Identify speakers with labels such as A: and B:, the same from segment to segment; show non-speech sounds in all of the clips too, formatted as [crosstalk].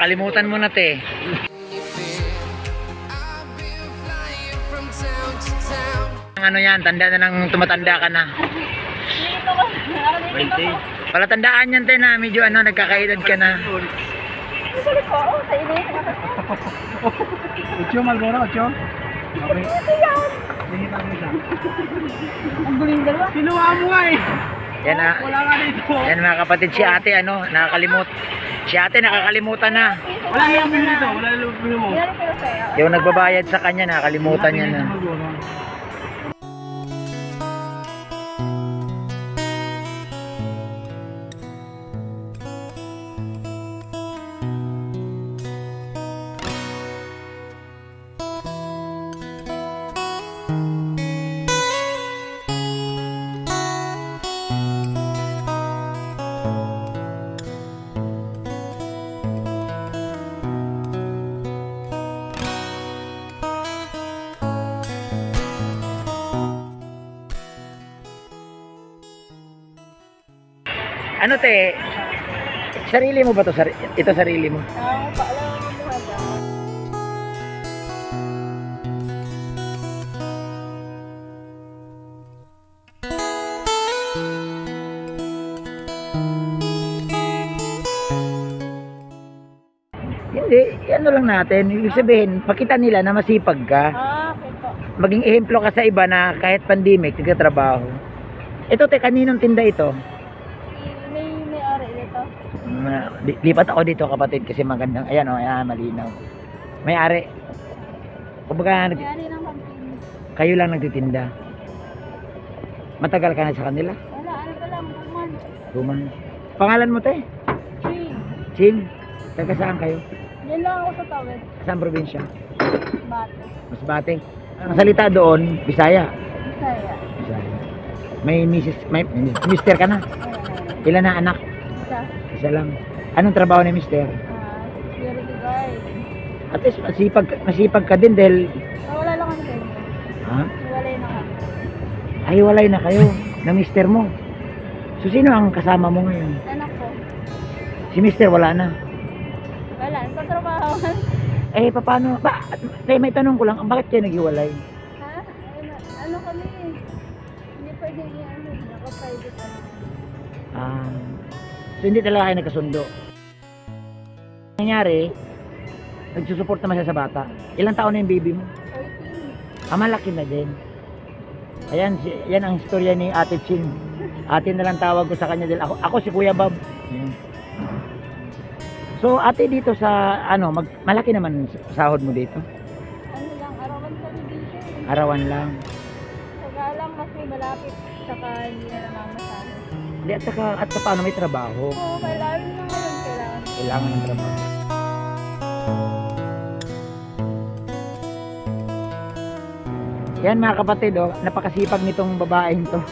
A: 16.
B: Nakakalimutan mo na te. Ang ano yan, tanda na nang tumatanda ka na.
A: 20.
B: Palatandaan yan te na medyo ano, nagkakaedad ka na.
A: Ocho, Malboro, ocho. Okay.
C: Ang guling dalawa.
A: Kinuha mo nga eh.
B: Yan na.
A: Wala nga dito.
B: Yan mga kapatid, si ate ano, nakakalimut. Si ate nakakalimutan na.
A: Wala nga yung dito. Wala yung bili mo.
B: Yung nagbabayad sa kanya, nakakalimutan niya na. Ano te? Sarili mo ba to? Ito sarili mo?
C: Ang paalam mo hada.
B: Hindi, ano lang natin. Ibig sabihin, pakita nila na masipag ka.
C: Ah, okay po.
B: Maging ehemplo ka sa iba na kahit pandemic, nagtatrabaho. Ito te, kaninong tinda ito?
C: May-ari
B: li- Lipat ako dito kapatid kasi magandang, ayan o, ayan, malinaw. May ari. Kumbaga,
C: May-ari ng campaign.
B: kayo lang nagtitinda. Matagal ka na sa kanila?
C: Wala, ano pa lang, buman.
B: Buman. Pangalan mo te?
C: Tree.
B: Ching. Taga saan kayo?
C: Yan lang ako sa tawid.
B: Saan probinsya?
C: Bate.
B: Masbate. Ang salita doon, Bisaya.
C: Bisaya.
B: Bisaya. May misis, may mister ka na. Ilan na anak?
C: Isa.
B: Isa lang. Anong trabaho ni mister?
C: Ah, security guard.
B: At least masipag, masipag ka din dahil,
C: Ah, wala lang kami kayo.
B: ha?
C: Wala na kami.
B: Ay, walay na kayo na mister mo. So, sino ang kasama mo ngayon?
C: Anak ko.
B: Si mister wala na.
C: Wala, nagtatrabaho. [laughs]
B: Eh, paano? Ba, tay, may tanong ko lang, bakit kayo naghiwalay?
C: ha? Ano, ano kami? Hindi pwede i-ano. Naka-private.
B: Ah, so, hindi talaga kayo nagkasundo. Nangyari, nagsusupport naman siya sa bata. Ilang taon na yung baby mo?
C: 13.
B: Ah, malaki na din. Ayan, si, yan ang istorya ni Ate Chin. Ate na lang tawag ko sa kanya dahil ako, ako si Kuya Bob. Ayan. So, ate dito sa, ano, mag, malaki naman sahod mo dito.
C: Ano lang, arawan dito. eh.
B: Arawan lang.
C: Saka lang mas may malapit. Saka hindi na naman masabi.
B: Hindi, at saka, at saka paano may trabaho.
C: Oo, kailangan na ngayon. Kailangan.
B: Kailangan ng trabaho. Yan mga kapatid, oh, napakasipag nitong babaeng to.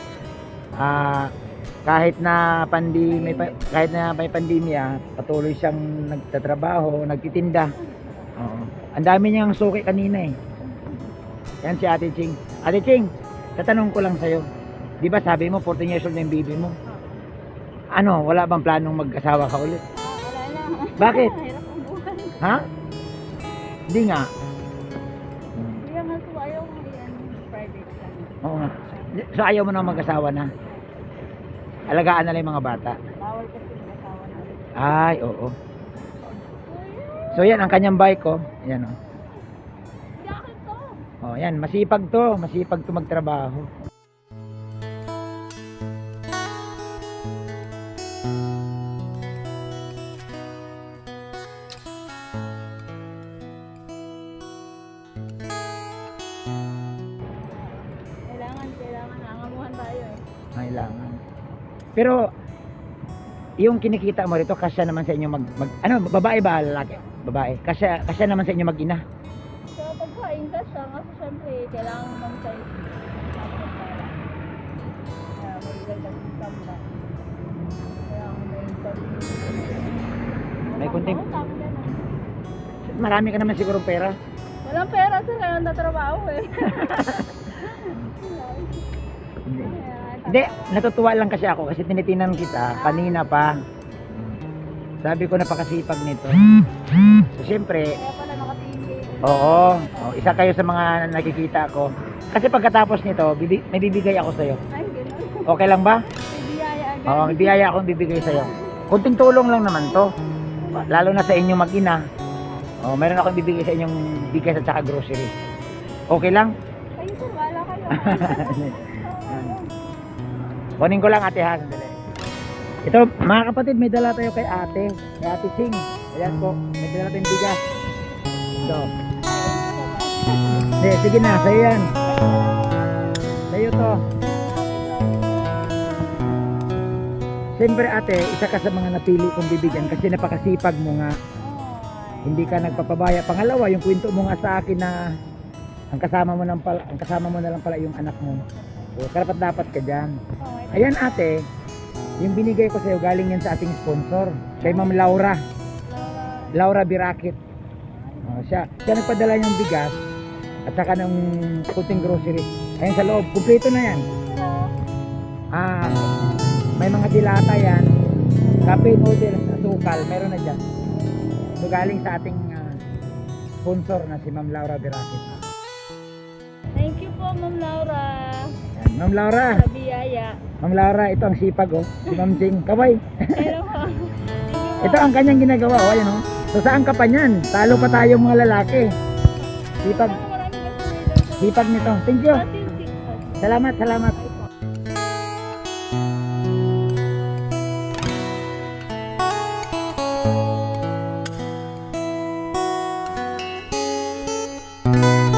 B: Ah, kahit na pandi may pa- kahit na may pandemya, patuloy siyang nagtatrabaho, nagtitinda. Oo. Ang dami niyang suki kanina eh. Yan si Ate Ching. Ate Ching, tatanong ko lang sa'yo. Di ba sabi mo, 14 years old na yung baby mo? Ano, wala bang planong mag-asawa ka ulit?
C: Wala na.
B: Bakit? [laughs]
C: Hirap ang buhay.
B: Ha? Hindi nga.
C: Kaya nga so ayaw mo yan. Private lang.
B: Oo nga. So ayaw mo na mag-asawa na? Alagaan na lang yung mga bata.
C: Bawal kasi mag-asawa na.
B: Ay, oo. So yan, ang kanyang bike ko. Yan o.
C: To.
B: Oh, yan, masipag to. Masipag to magtrabaho. Pero, yung kinikita mo rito, kasya naman sa inyo mag, mag ano, babae ba, lalaki? Babae. Kasya, kasya naman sa inyo mag-ina.
C: So, pagkain ka siya, kasi syempre, kailangan mo. Kaya, may
B: kunting-. Marami ka naman siguro pera.
C: Walang pera sir, kaya natrabaho eh. [laughs]
B: Hindi. Natutuwa lang kasi ako kasi tinitinan kita kanina pa. Sabi ko napakasipag nito. So, siyempre, oo, oh, isa kayo sa mga nakikita ko. Kasi pagkatapos nito, bibi, may bibigay ako sa'yo. Okay lang ba? Oo, may biyaya akong bibigay sa'yo. Kunting tulong lang naman to. Lalo na sa inyong mag-ina. Oh, meron akong bibigay sa inyong bigas at saka grocery. Okay lang?
C: Sir, wala kayo. [laughs]
B: Kunin ko lang ate ha. Ito, mga kapatid, may dala tayo kay ate. Kay ate Ching. Ayan po, may dala tayong bigas. So, hindi, sige na, sa'yo yan. Sa'yo to. Siyempre ate, isa ka sa mga napili kong bibigyan kasi napakasipag mo nga. Hindi ka nagpapabaya. Pangalawa, yung kwento mo nga sa akin na ang kasama mo, ng pala, ang kasama mo na lang pala yung anak mo. So, karapat dapat ka dyan. Ayan ate, yung binigay ko sa'yo galing yan sa ating sponsor. Kay Ma'am Laura. Laura Birakit. Oh, siya, siya nagpadala yung bigas at saka ng puting grocery. Ayun sa loob, kumpleto na yan. Ah, may mga dilata yan. Kape, noodles, asukal, meron na dyan. So galing sa ating ah, sponsor na si Ma'am Laura Birakit.
C: Thank you po, Ma'am Laura.
B: Ma'am Laura,
C: Sa biyaya.
B: Ma'am Laura, ito ang sipag oh. Si Ma'am Ching, kaway.
C: Pero, [laughs]
B: Ito ang kanyang ginagawa, oh, ayun oh. So saan ka pa niyan? Talo pa tayo mga lalaki. Sipag, sipag nito. Thank you. Salamat, salamat.
D: I'm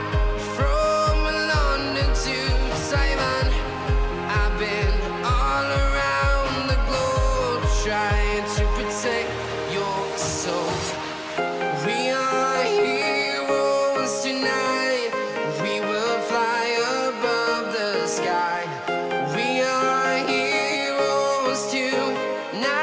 D: next to. Now